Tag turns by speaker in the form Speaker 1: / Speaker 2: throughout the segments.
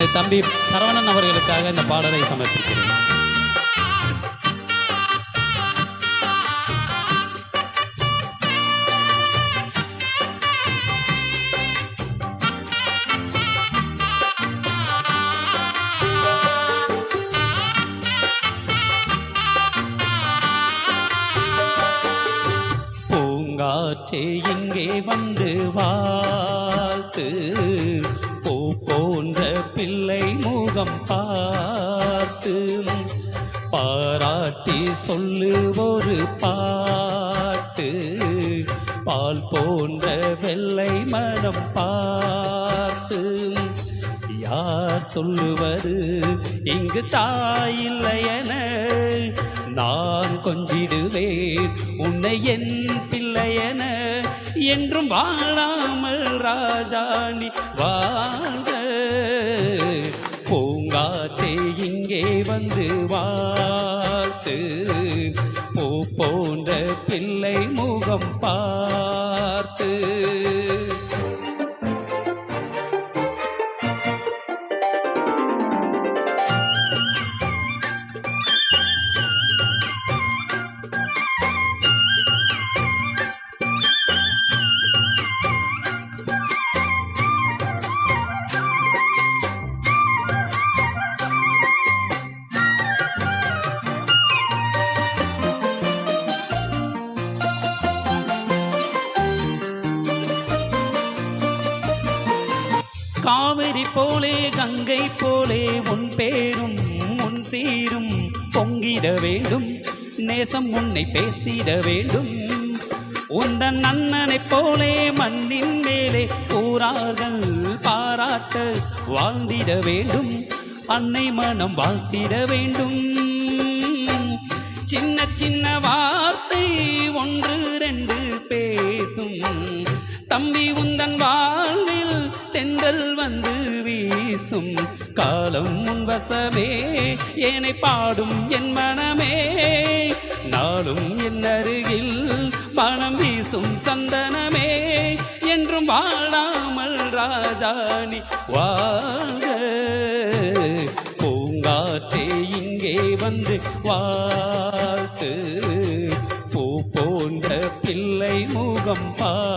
Speaker 1: தம்பி சரவணன் அவர்களுக்காக இந்த பாடலை சமர்ப்பிக்கிறேன். பூங்காற்றே இங்கே வந்து வாழ்த்து பூ போன்ற பிள்ளை முகம் பார்த்து பாராட்டி சொல்லு ஒரு பாட்டு. பால் போன்ற வெள்ளை மனம் பார்த்து யார் சொல்லுவது? இங்கு தாயில்லையென நான் கொஞ்சிடுவேன். உன்னை என் பிள்ளையன என்றும் வாழாமல் ராஜாணி வாழ்க போன்ற பிள்ளை முகம் பா போலே கங்கை போலே உன் பேரும் உன் சீரும் பொங்கிட வேண்டும். நேசம் உன்னை பேசிட வேண்டும். உந்தன் அண்ணனைப் போலே மண்ணின் மேலே ஊரார்கள் பாராட்ட வாழ்ந்திட வேண்டும். அன்னை மனம் வாழ்த்திட வேண்டும். சின்ன சின்ன வார்த்தை ஒன்று ரெண்டு பேசும். தம்பி உந்தன் வாழ்வில் தென்றல் வந்து வீசும் காலம் முன்வசமே ஏனை பாடும் என் மனமே. நாளும் என் அருகில் மனம் வீசும் சந்தனமே. என்றும் வாழாமல் ராஜாணி வாழ. பூங்காற்றே இங்கே வந்து வாழ்த்து. பூ போன்ற பிள்ளை முகம் பா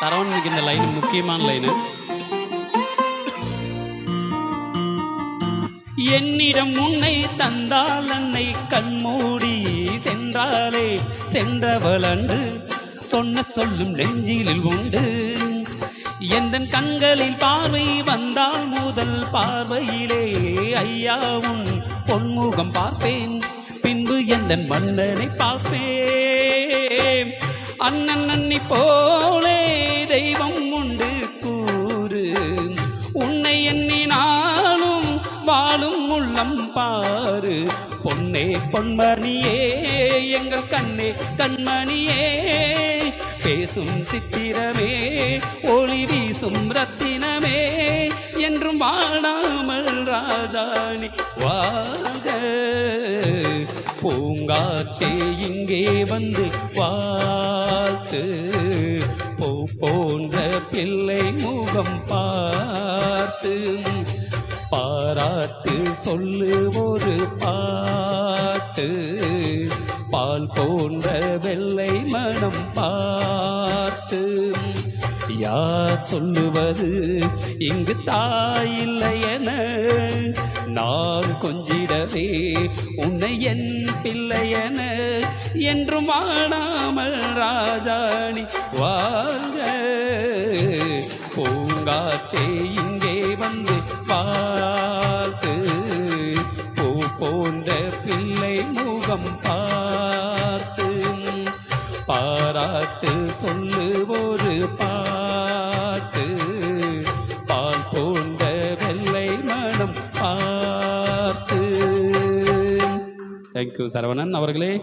Speaker 1: சரவணனுக்கு இந்த லைன் முக்கியமான லைனு என்னிடம் உன்னை தந்தால் அன்னை கண்மூடி சென்றாலே சென்றவள் அன்று சொன்ன சொல்லும் நெஞ்சிலில் உண்டு. எந்தன் கண்களில் பார்வை வந்தால் முதல் பார்வையிலே ஐயாவும் பொன்முகம் பார்ப்பேன் பின்பு எந்தன் மன்னனை பார்ப்பேன். அண்ணன் அன்னி போலே தெய்வம் உண்டு கூறு. உன்னை எண்ணினாலும் வாழும் உள்ளம் பாரு பொன்னே பொன்மணியே எங்கள் கண்ணே கண்மணியே. பேசும் சித்திரமே ஒளி வீசும் ரத்தினமே. என்றும் வாழாமல் ராஜாணி வாங்க பூங்காற்றே இங்கே வந்து வாழ்த்து. போன்ற பிள்ளை முகம் பார்த்து பாராட்டு சொல்லு ஒரு பாட்டு. பால் போன்ற வெள்ளை மனம் பார்த்து யார் சொல்லுவது? இங்கு தாயில்லை என நான் கொஞ்சிடவே உன்னை என் பிள்ளையென என்றும் ஆடாமல் ராஜாணி வாங்க பூங்காற்றே இங்கே வந்து பார்த்து பூ போன்ற பிள்ளை முகம் பார்த்து பாராட்டு சொல்லு ஒரு பாட்டு. பால் போன்ற வெள்ளை மனம் பார்த்து. தேங்க்யூ சரவணன் அவர்களே.